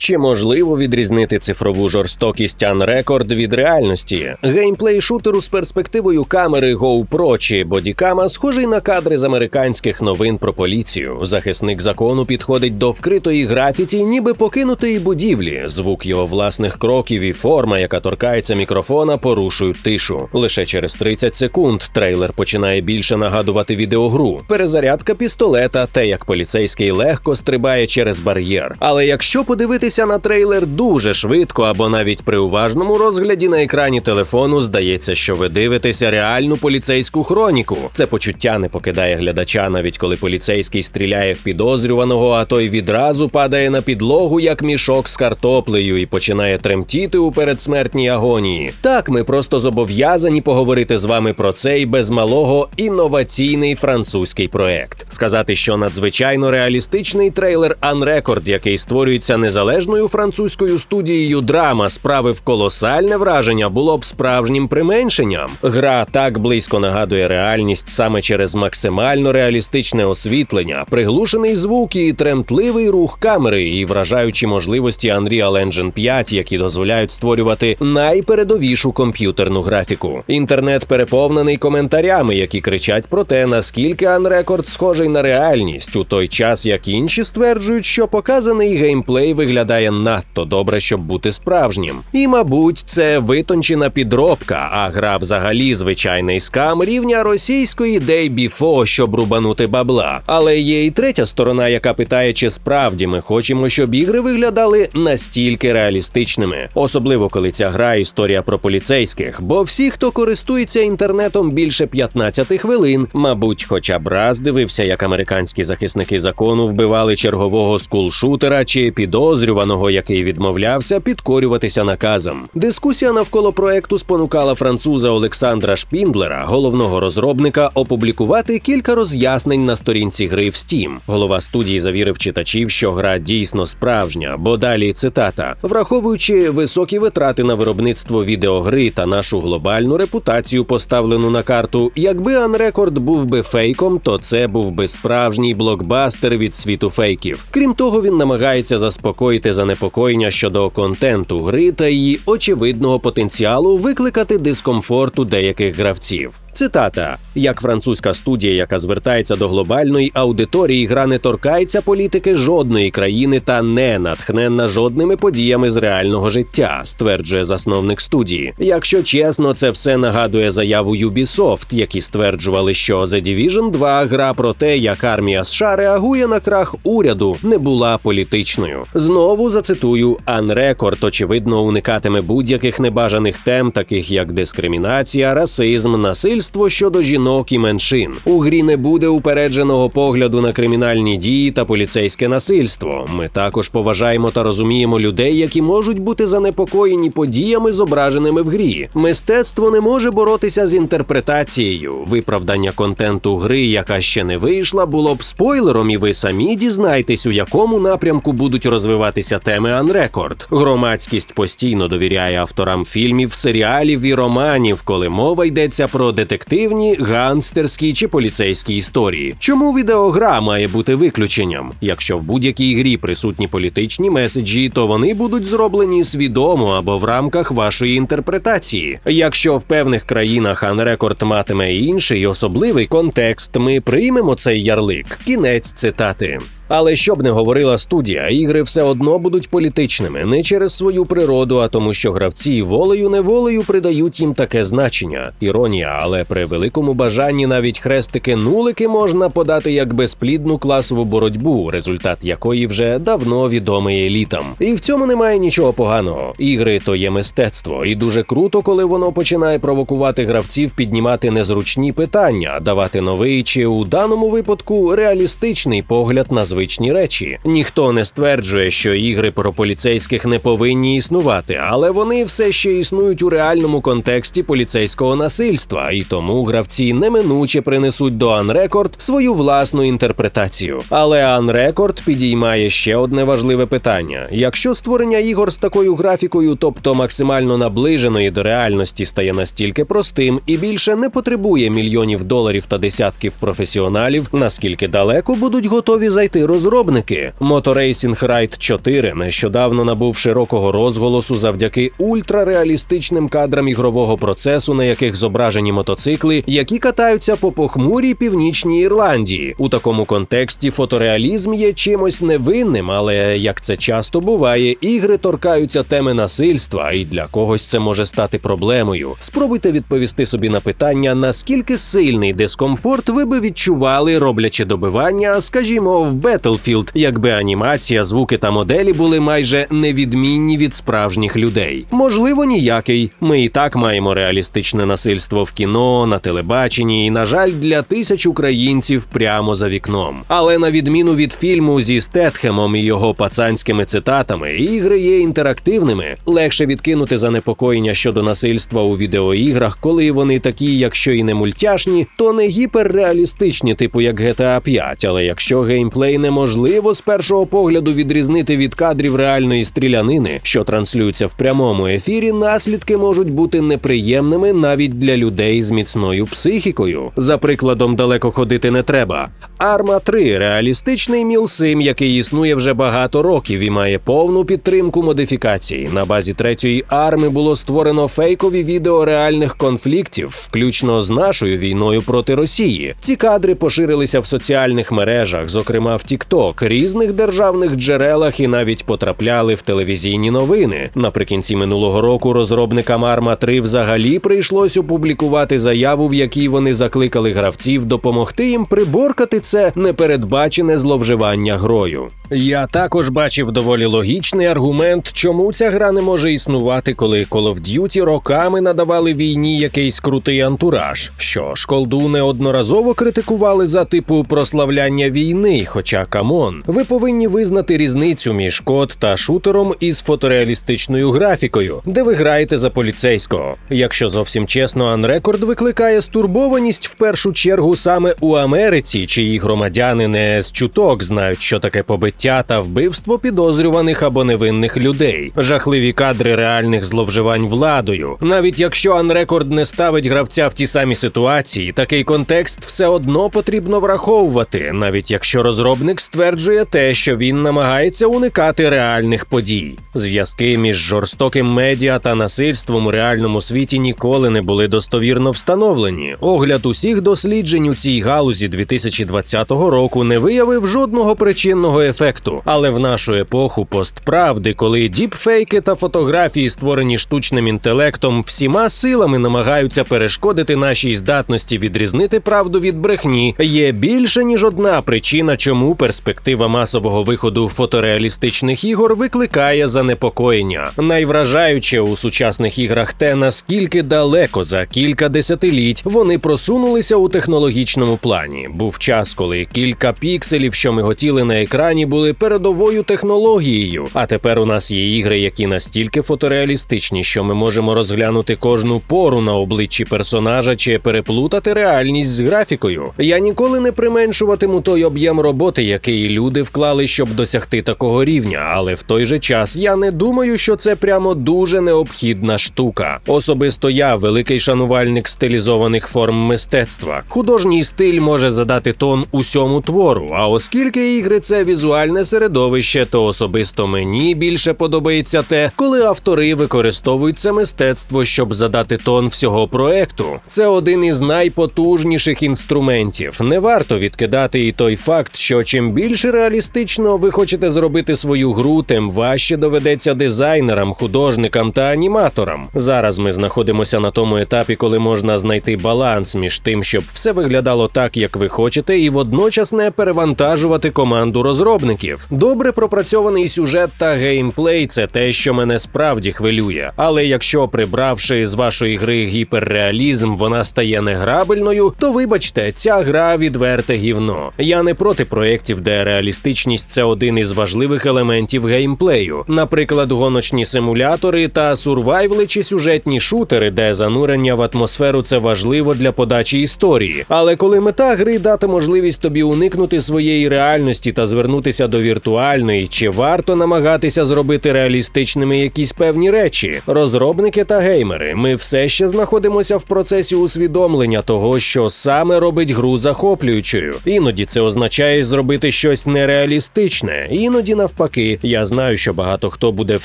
Чи можливо відрізнити цифрову жорстокість Unrecord від реальності? Геймплей шутеру з перспективою камери GoPro чи бодікама схожий на кадри з американських новин про поліцію. Захисник закону підходить до вкритої графіті, ніби покинутої будівлі. Звук його власних кроків і форма, яка торкається мікрофона, порушують тишу. Лише через 30 секунд трейлер починає більше нагадувати відеогру. Перезарядка пістолета, те, як поліцейський легко стрибає через бар'єр. Але якщо подивитися на трейлер дуже швидко або навіть при уважному розгляді на екрані телефону, здається, що ви дивитеся реальну поліцейську хроніку. Це почуття не покидає глядача, навіть коли поліцейський стріляє в підозрюваного, а той відразу падає на підлогу, як мішок з картоплею, і починає тремтіти у передсмертній агонії. Так, ми просто зобов'язані поговорити з вами про цей без малого інноваційний французький проект. Сказати, що надзвичайно реалістичний трейлер Unrecord, який створюється незалежною французькою студією драма, справив колосальне враження, було б справжнім применшенням. Гра так близько нагадує реальність саме через максимально реалістичне освітлення, приглушений звук і тремтливий рух камери, і вражаючі можливості Unreal Engine 5, які дозволяють створювати найпередовішу комп'ютерну графіку. Інтернет переповнений коментарями, які кричать про те, наскільки Unrecord схожий на реальність, у той час як інші стверджують, що показаний геймплей виглядає надто добре, щоб бути справжнім. І, мабуть, це витончена підробка, а гра взагалі звичайний скам рівня російської Day Before, щоб рубанути бабла. Але є і третя сторона, яка питає, чи справді ми хочемо, щоб ігри виглядали настільки реалістичними, особливо коли ця гра історія про поліцейських. Бо всі, хто користується інтернетом більше 15 хвилин, мабуть, хоча б раз дивився, як американські захисники закону вбивали чергового скулшутера чи підозрюваного, який відмовлявся підкорюватися наказам. Дискусія навколо проекту спонукала француза Олександра Шпіндлера, головного розробника, опублікувати кілька роз'яснень на сторінці гри в Steam. Голова студії завірив читачів, що гра дійсно справжня, бо далі цитата, враховуючи високі витрати на виробництво відеогри та нашу глобальну репутацію, поставлену на карту, якби Unrecord був би фейком, то це був би справжній блокбастер від світу фейків. Крім того, він намагається заспокоїти занепокоєння щодо контенту гри та її очевидного потенціалу викликати дискомфорт у деяких гравців. Цитата: як французька студія, яка звертається до глобальної аудиторії, гра не торкається політики жодної країни та не натхненна жодними подіями з реального життя, стверджує засновник студії. Якщо чесно, це все нагадує заяву Ubisoft, які стверджували, що The Division 2 гра про те, як армія США реагує на крах уряду, не була політичною. Знову зацитую: Unrecord, очевидно, уникатиме будь-яких небажаних тем, таких як дискримінація, расизм, насильство щодо жінок і меншин. У грі не буде упередженого погляду на кримінальні дії та поліцейське насильство. Ми також поважаємо та розуміємо людей, які можуть бути занепокоєні подіями, зображеними в грі. Мистецтво не може боротися з інтерпретацією. Виправдання контенту гри, яка ще не вийшла, було б спойлером, і ви самі дізнаєтесь, у якому напрямку будуть розвиватися теми Unrecord. Громадськість постійно довіряє авторам фільмів, серіалів і романів, коли мова йдеться про детективні, ганстерські чи поліцейські історії. Чому відеогра має бути виключенням? Якщо в будь-якій грі присутні політичні меседжі, то вони будуть зроблені свідомо або в рамках вашої інтерпретації. Якщо в певних країнах Unrecord матиме інший особливий контекст, ми приймемо цей ярлик. Кінець цитати. Але що б не говорила студія, ігри все одно будуть політичними не через свою природу, а тому, що гравці волею неволею придають їм таке значення. Іронія, але при великому бажанні навіть хрестики нулики можна подати як безплідну класову боротьбу, результат якої вже давно відомий елітам. І в цьому немає нічого поганого. Ігри то є мистецтво, і дуже круто, коли воно починає провокувати гравців піднімати незручні питання, давати новий чи у даному випадку реалістичний погляд на звичайні звичні речі. Ніхто не стверджує, що ігри про поліцейських не повинні існувати, але вони все ще існують у реальному контексті поліцейського насильства, і тому гравці неминуче принесуть до Unrecord свою власну інтерпретацію. Але Unrecord підіймає ще одне важливе питання: якщо створення ігор з такою графікою, тобто максимально наближеної до реальності, стає настільки простим і більше не потребує мільйонів доларів та десятків професіоналів, наскільки далеко будуть готові зайти розробники. Motorracing Ride 4 нещодавно набув широкого розголосу завдяки ультрареалістичним кадрам ігрового процесу, на яких зображені мотоцикли, які катаються по похмурій північній Ірландії. У такому контексті фотореалізм є чимось невинним, але як це часто буває, ігри торкаються теми насильства, і для когось це може стати проблемою. Спробуйте відповісти собі на питання, наскільки сильний дискомфорт ви би відчували, роблячи добивання, скажімо, в Battlefield, якби анімація, звуки та моделі були майже невідмінні від справжніх людей. Можливо, ніякий. Ми і так маємо реалістичне насильство в кіно, на телебаченні, і, на жаль, для тисяч українців прямо за вікном. Але на відміну від фільму зі Стетхемом і його пацанськими цитатами, ігри є інтерактивними. Легше відкинути занепокоєння щодо насильства у відеоіграх, коли вони такі, якщо і не мультяшні, то не гіперреалістичні, типу як GTA 5, Але якщо геймплей неможливо з першого погляду відрізнити від кадрів реальної стрілянини, що транслюються в прямому ефірі, наслідки можуть бути неприємними навіть для людей з міцною психікою. За прикладом, далеко ходити не треба. Арма 3 реалістичний мілсим, який існує вже багато років і має повну підтримку модифікацій. На базі третьої арми було створено фейкові відео реальних конфліктів, включно з нашою війною проти Росії. Ці кадри поширилися в соціальних мережах, зокрема в TikTok, різних державних джерелах і навіть потрапляли в телевізійні новини. Наприкінці минулого року розробникам Арма 3 взагалі прийшлось опублікувати заяву, в якій вони закликали гравців допомогти їм приборкати це непередбачене зловживання грою. Я також бачив доволі логічний аргумент, чому ця гра не може існувати, коли Call of Duty роками надавали війні якийсь крутий антураж. Що ж, колду неодноразово критикували за типу прославляння війни. Хоча камон, ви повинні визнати різницю між код та шутером із фотореалістичною графікою, де ви граєте за поліцейського. Якщо зовсім чесно, Unrecord викликає стурбованість в першу чергу саме у Америці, чиї громадяни не з чуток знають, що таке побиття та вбивство підозрюваних або невинних людей, жахливі кадри реальних зловживань владою. Навіть якщо Unrecord не ставить гравця в ті самі ситуації, такий контекст все одно потрібно враховувати, навіть якщо розробник стверджує те, що він намагається уникати реальних подій. Зв'язки між жорстоким медіа та насильством у реальному світі ніколи не були достовірно встановлені. Огляд усіх досліджень у цій галузі 2020 року не виявив жодного причинного ефекту. Але в нашу епоху постправди, коли діпфейки та фотографії, створені штучним інтелектом, всіма силами намагаються перешкодити нашій здатності відрізнити правду від брехні, є більше ніж одна причина, чому перспектива масового виходу фотореалістичних ігор викликає занепокоєння. Найвражаюче у сучасних іграх те, наскільки далеко за кілька десятиліть вони просунулися у технологічному плані. Був час, коли кілька пікселів, що ми хотіли на екрані, були передовою технологією. А тепер у нас є ігри, які настільки фотореалістичні, що ми можемо розглянути кожну пору на обличчі персонажа чи переплутати реальність з графікою. Я ніколи не применшуватиму той об'єм роботи, який люди вклали, щоб досягти такого рівня. Але в той же час я не думаю, що це прямо дуже необхідна штука. Особисто я великий шанувальник стилізованих форм мистецтва. Художній стиль може задати тон усьому твору. А оскільки ігри це візуальне середовище, то особисто мені більше подобається те, коли автори використовують це мистецтво, щоб задати тон всього проекту. Це один із найпотужніших інструментів. Не варто відкидати і той факт, що чим більше реалістично ви хочете зробити свою гру, тим важче доведеться дизайнерам, художникам та аніматорам. Зараз ми знаходимося на тому етапі, коли можна знайти баланс між тим, щоб все виглядало так, як ви хочете, і водночас не перевантажувати команду розробників. Добре пропрацьований сюжет та геймплей це те, що мене справді хвилює. Але якщо прибравши з вашої гри гіперреалізм, вона стає неграбельною, то вибачте, ця гра відверте гівно. Я не проти проєктів, де реалістичність це один із важливих елементів геймплею, наприклад, гоночні симулятори та сурвайвли чи сюжетні шутери, де занурення в атмосферу це важливо для подачі історії. Але коли мета гри дати можливість тобі уникнути своєї реальності та звернутися до віртуальної, чи варто намагатися зробити реалістичними якісь певні речі, розробники та геймери, ми все ще знаходимося в процесі усвідомлення того, що саме робить гру захоплюючою. Іноді це означає зробити створити щось нереалістичне. Іноді навпаки, я знаю, що багато хто буде в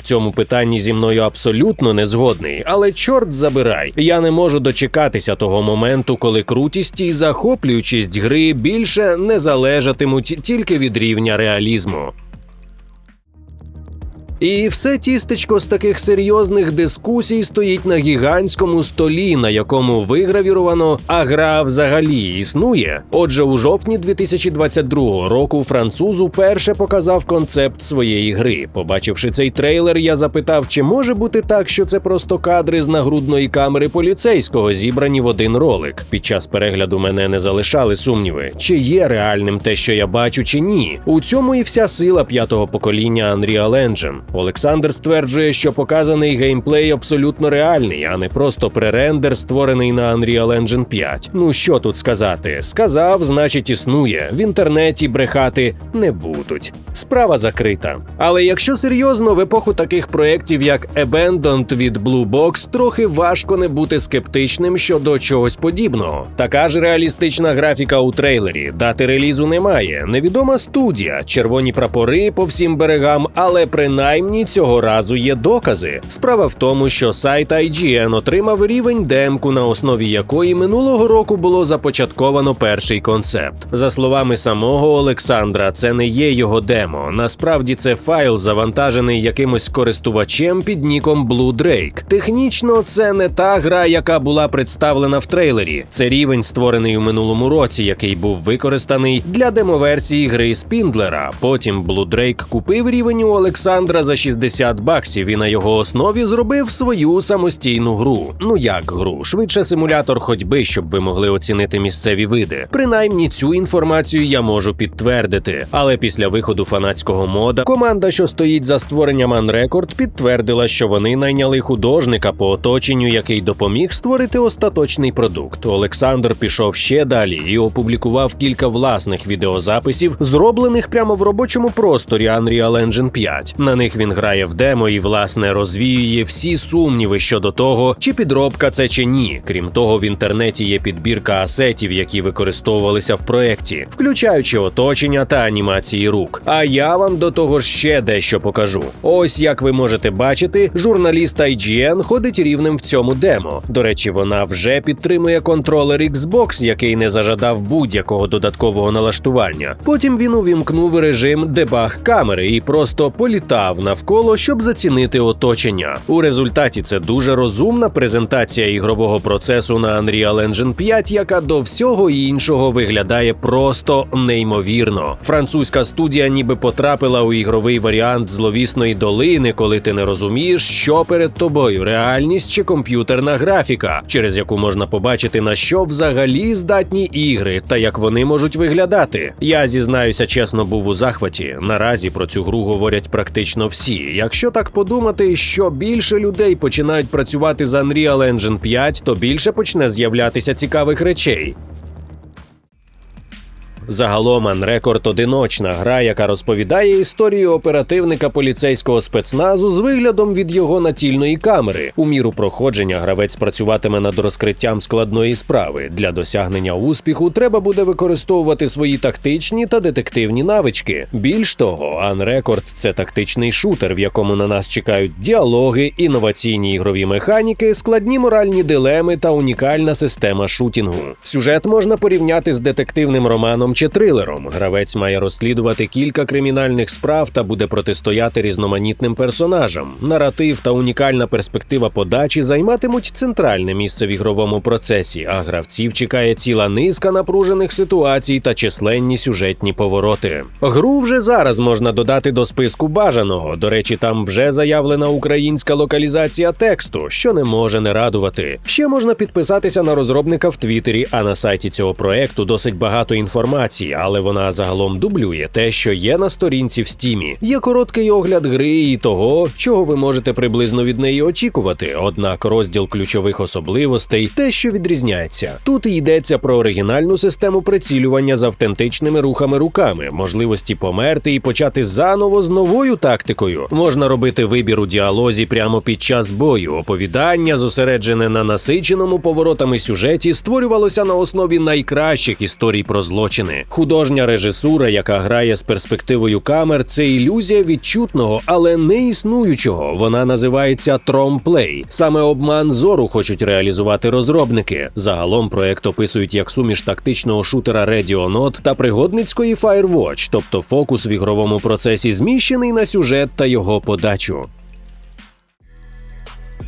цьому питанні зі мною абсолютно не згодний, але чорт забирай. Я не можу дочекатися того моменту, коли крутість і захоплюючість гри більше не залежатимуть тільки від рівня реалізму. І все тістечко з таких серйозних дискусій стоїть на гігантському столі, на якому вигравіровано, а гра взагалі існує. Отже, у жовтні 2022 року француз уперше показав концепт своєї гри. Побачивши цей трейлер, я запитав, чи може бути так, що це просто кадри з нагрудної камери поліцейського, зібрані в один ролик. Під час перегляду мене не залишали сумніви, чи є реальним те, що я бачу, чи ні. У цьому і вся сила п'ятого покоління Unreal Engine. Олександр стверджує, що показаний геймплей абсолютно реальний, а не просто пререндер, створений на Unreal Engine 5. Ну що тут сказати? Сказав, значить, існує. В інтернеті брехати не будуть. Справа закрита. Але якщо серйозно, в епоху таких проєктів, як Abandoned від Blue Box, трохи важко не бути скептичним щодо чогось подібного. Така ж реалістична графіка у трейлері, дати релізу немає. Невідома студія, червоні прапори по всім берегам, але принаймні цього разу є докази. Справа в тому, що сайт IGN отримав рівень демку, на основі якої минулого року було започатковано перший концепт. За словами самого Олександра, це не є його демо. Насправді це файл, завантажений якимось користувачем під ніком Blue Drake. Технічно, це не та гра, яка була представлена в трейлері. Це рівень, створений у минулому році, який був використаний для демоверсії гри Спіндлера. Потім Blue Drake купив рівень у Олександра за 60 баксів і на його основі зробив свою самостійну гру. Ну як гру, швидше симулятор ходьби, щоб ви могли оцінити місцеві види. Принаймні цю інформацію я можу підтвердити. Але після виходу фанатського мода команда, що стоїть за створенням Unrecord, підтвердила, що вони найняли художника по оточенню, який допоміг створити остаточний продукт. Олександр пішов ще далі і опублікував кілька власних відеозаписів, зроблених прямо в робочому просторі Unreal Engine 5. На них він грає в демо і власне розвіює всі сумніви щодо того, чи підробка це чи ні. Крім того, в інтернеті є підбірка асетів, які використовувалися в проєкті, включаючи оточення та анімації рук. А я вам до того ще дещо покажу. Ось як ви можете бачити, журналіст IGN ходить рівнем в цьому демо. До речі, вона вже підтримує контролер Xbox, який не зажадав будь-якого додаткового налаштування. Потім він увімкнув режим дебаг камери і просто політав навколо, щоб зацінити оточення. У результаті це дуже розумна презентація ігрового процесу на Unreal Engine 5, яка до всього іншого виглядає просто неймовірно. Французька студія ніби потрапила у ігровий варіант зловісної долини, коли ти не розумієш, що перед тобою реальність чи комп'ютерна графіка, через яку можна побачити на що взагалі здатні ігри та як вони можуть виглядати. Я зізнаюся, чесно був у захваті. Наразі про цю гру говорять практично всі. Якщо так подумати, що більше людей починають працювати з Unreal Engine 5, то більше почне з'являтися цікавих речей. Загалом Unrecord – одиночна гра, яка розповідає історію оперативника поліцейського спецназу з виглядом від його натільної камери. У міру проходження гравець працюватиме над розкриттям складної справи. Для досягнення успіху треба буде використовувати свої тактичні та детективні навички. Більш того, Unrecord – це тактичний шутер, в якому на нас чекають діалоги, інноваційні ігрові механіки, складні моральні дилеми та унікальна система шутінгу. Сюжет можна порівняти з детективним романом чи трилером. Гравець має розслідувати кілька кримінальних справ та буде протистояти різноманітним персонажам. Наратив та унікальна перспектива подачі займатимуть центральне місце в ігровому процесі, а гравців чекає ціла низка напружених ситуацій та численні сюжетні повороти. Гру вже зараз можна додати до списку бажаного. До речі, там вже заявлена українська локалізація тексту, що не може не радувати. Ще можна підписатися на розробника в Твіттері, а на сайті цього проекту досить багато інформації, але вона загалом дублює те, що є на сторінці в стімі. Є короткий огляд гри і того, чого ви можете приблизно від неї очікувати. Однак розділ ключових особливостей те, що відрізняється. Тут йдеться про оригінальну систему прицілювання з автентичними рухами руками, можливості померти і почати заново з новою тактикою. Можна робити вибір у діалозі прямо під час бою. Оповідання, зосереджене на насиченому поворотами сюжеті, створювалося на основі найкращих історій про злочини. Сторони. Художня режисура, яка грає з перспективою камер, це ілюзія відчутного, але не існуючого. Вона називається тромплей. Саме обман зору хочуть реалізувати розробники. Загалом проект описують як суміш тактичного шутера Radio Note та пригодницької Firewatch, тобто фокус в ігровому процесі зміщений на сюжет та його подачу.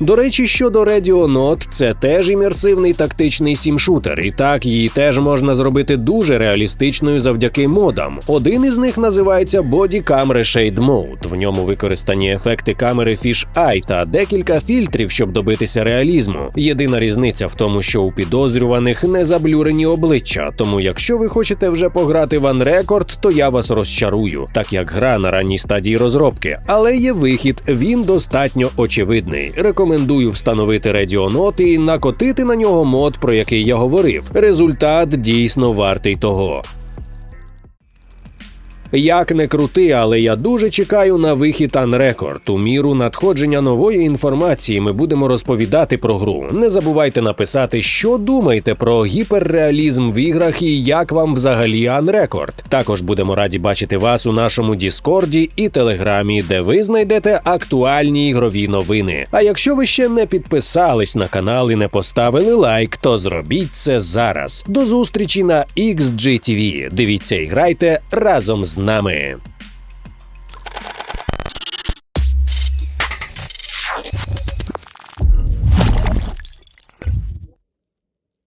До речі, щодо Radio Note, це теж імерсивний тактичний сім-шутер, і так її теж можна зробити дуже реалістичною завдяки модам. Один із них називається Body Camera Shade Mode. В ньому використані ефекти камери Fish Eye та декілька фільтрів, щоб добитися реалізму. Єдина різниця в тому, що у підозрюваних не заблюрені обличчя. Тому, якщо ви хочете вже пограти в Unrecord, то я вас розчарую, так як гра на ранній стадії розробки. Але є вихід, він достатньо очевидний. Рекомендую встановити Радіонот і накотити на нього мод, про який я говорив. Результат дійсно вартий того. Як не крути, але я дуже чекаю на вихід Unrecord. У міру надходження нової інформації ми будемо розповідати про гру. Не забувайте написати, що думаєте про гіперреалізм в іграх і як вам взагалі Unrecord. Також будемо раді бачити вас у нашому Діскорді і Телеграмі, де ви знайдете актуальні ігрові новини. А якщо ви ще не підписались на канал і не поставили лайк, то зробіть це зараз. До зустрічі на XGTV. Дивіться і грайте разом з нами.